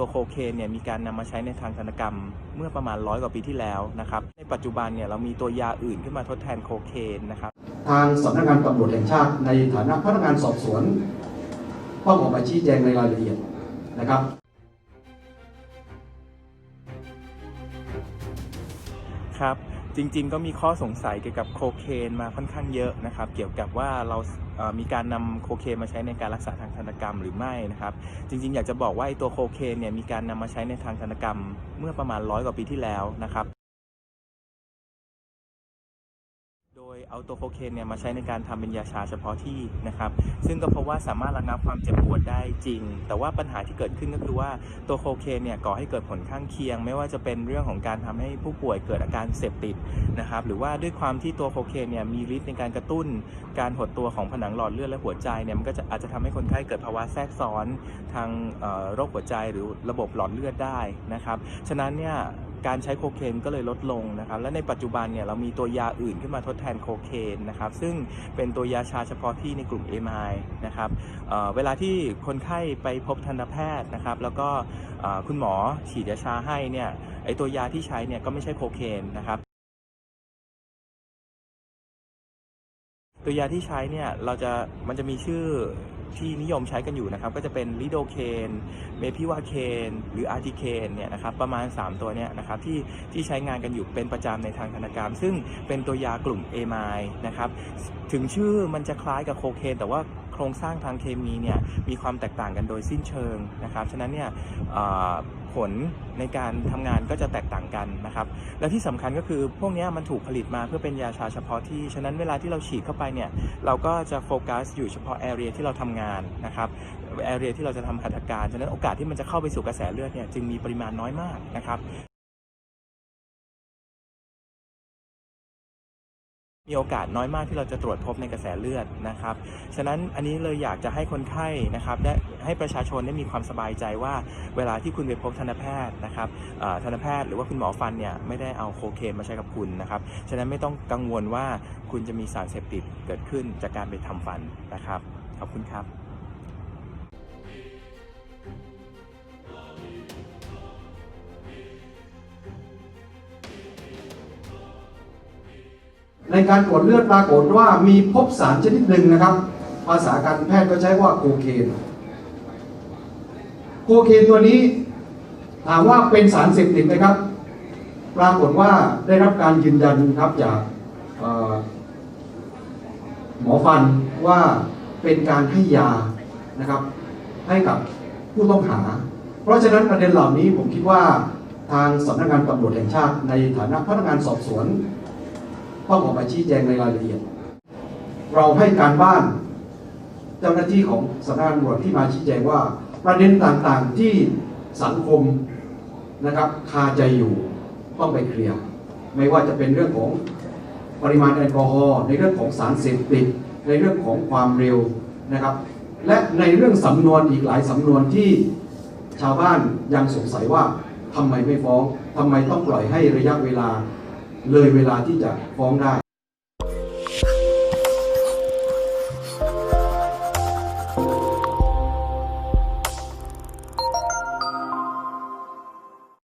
ตัวโคเคนเนี่ยมีการนำมาใช้ในทางธนกรรมเมื่อประมาณร้อยกว่าปีที่แล้วนะครับในปัจจุบันเนี่ยเรามีตัวยาอื่นขึ้นมาทดแทนโคเคนนะครับทางสำนักงานตำรวจแห่งชาติ ในฐานะพนักงานสอบสวนต้องออกมาชี้แจงในรายละเอียดนะครับครับ จริงๆ ก็มีข้อสงสัยเกี่ยวกับโคเคนมาค่อนข้างเยอะนะครับ เกี่ยวกับว่าเรามีการนำโคเคนมาใช้ในการรักษาทางธนกรรมหรือไม่นะครับ จริงๆ อยากจะบอกว่าไอ้ตัวโคเคนเนี่ยมีการนำมาใช้ในทางธนกรรมเมื่อประมาณร้อยกว่าปีที่แล้วนะครับ โดยเอาตัวโคเคนเนี่ยมาใช้ในการทำเป็นยาชาเฉพาะที่นะครับ ซึ่งก็เพราะว่าสามารถระงับความเจ็บปวดได้จริง แต่ว่าปัญหาที่เกิดขึ้นก็คือว่าตัวโคเคนเนี่ยก่อให้เกิดผลข้างเคียง ไม่ว่าจะเป็นเรื่องของการทำให้ผู้ป่วยเกิดอาการเสพติดนะครับ หรือว่าด้วยความที่ตัวโคเคนเนี่ยมีฤทธิ์ในการกระตุ้น การหดตัวของผนังหลอดเลือดและหัวใจเนี่ยมันก็จะอาจจะทำให้คนไข้เกิดภาวะแทรกซ้อนทางโรคหัวใจหรือระบบหลอดเลือดได้นะครับ ฉะนั้นเนี่ย การใช้โคเคนก็เลยลดลงนะครับ และในปัจจุบันเนี่ยเรามีตัวยาอื่นขึ้นมาทดแทนโคเคนนะครับ ซึ่งเป็นตัวยาชาเฉพาะที่ในกลุ่มเอมายนะครับเเวลาที่คนไข้ไปพบทันตแพทย์นะครับ แล้วก็คุณหมอฉีดยาชาให้เนี่ยไอตัวยาที่ใช้เนี่ยก็ไม่ใช่โคเคนนะครับตัวยาที่ใช้เนี่ยเราจะมันจะมีชื่อ ที่นิยมใช้กันอยู่นะครับ ก็จะเป็นลิโดเคนเมพิวาเคนหรืออาร์ติเคนเนี่ยนะครับประมาณ 3 ตัวเนี่ยนะครับที่ที่ใช้งานกันอยู่เป็นประจำในทางธนกรรม ซึ่งเป็นตัวยากลุ่มเอมายนะครับถึงชื่อมันจะคล้ายกับโคเคนแต่ว่า ครงสร้างทางเคมีเนี่ยมีความแตกต่างกันโดยสิ้นเชิงนะครับ ฉะนั้นเนี่ยผลในการทำงานก็จะแตกต่างกันนะครับ และที่สำคัญก็คือพวกนี้มันถูกผลิตมาเพื่อเป็นยาชาเฉพาะที่ ฉะนั้นเวลาที่เราฉีดเข้าไปเนี่ยเราก็จะโฟกัสอยู่เฉพาะแอเรียที่เราทำงานนะครับแอเรียที่เราจะทำหัตถการ ฉะนั้นโอกาสที่มันจะเข้าไปสู่กระแสเลือดเนี่ยจึงมีปริมาณน้อยมากนะครับ มีโอกาสน้อยมากที่เราจะตรวจพบในกระแสเลือดนะครับ ฉะนั้นอันนี้เลยอยากจะให้คนไข้นะครับได้ให้ประชาชนได้มีความสบายใจว่า เวลาที่คุณไปพบทันตแพทย์นะครับทันตแพทย์หรือว่าคุณหมอฟันเนี่ยไม่ได้เอาโคเคนมาใช้กับคุณนะครับ ฉะนั้นไม่ต้องกังวลว่าคุณจะมีสารเสพติดเกิดขึ้นจากการไปทำฟันนะครับ ขอบคุณครับ ในการตรวจเลือดปรากฏว่ามีพบสารชนิดหนึ่งนะครับ ภาษาการแพทย์ก็ใช้ว่าโคเคนโคเคนตัวนี้ถามว่าเป็นสารเสพติดไหมครับ ปรากฏว่าได้รับการยืนยันครับจากหมอฟันว่าเป็นการให้ยานะครับ ให้กับผู้ต้องหา เพราะฉะนั้นประเด็นเหล่านี้ผมคิดว่าทางสำนักงานตำรวจแห่งชาติในฐานะพนักงานสอบสวน ต้องออกมาชี้แจงในรายละเอียด เราให้การบ้านเจ้าหน้าที่ของสำนักงานตำรวจที่มาชี้แจงว่า ประเด็นต่างๆที่สังคมนะครับคาใจอยู่ต้องไปเคลียร์ไม่ว่าจะเป็นเรื่องของปริมาณแอลกอฮอล์ในเรื่องของสารเสพติดในเรื่องของความเร็วนะครับ และในเรื่องสำนวนอีกหลายสำนวนที่ชาวบ้านยังสงสัยว่าทำไมไม่ฟ้องทำไมต้องปล่อยให้ระยะเวลา เลยเวลาที่จะฟ้องได้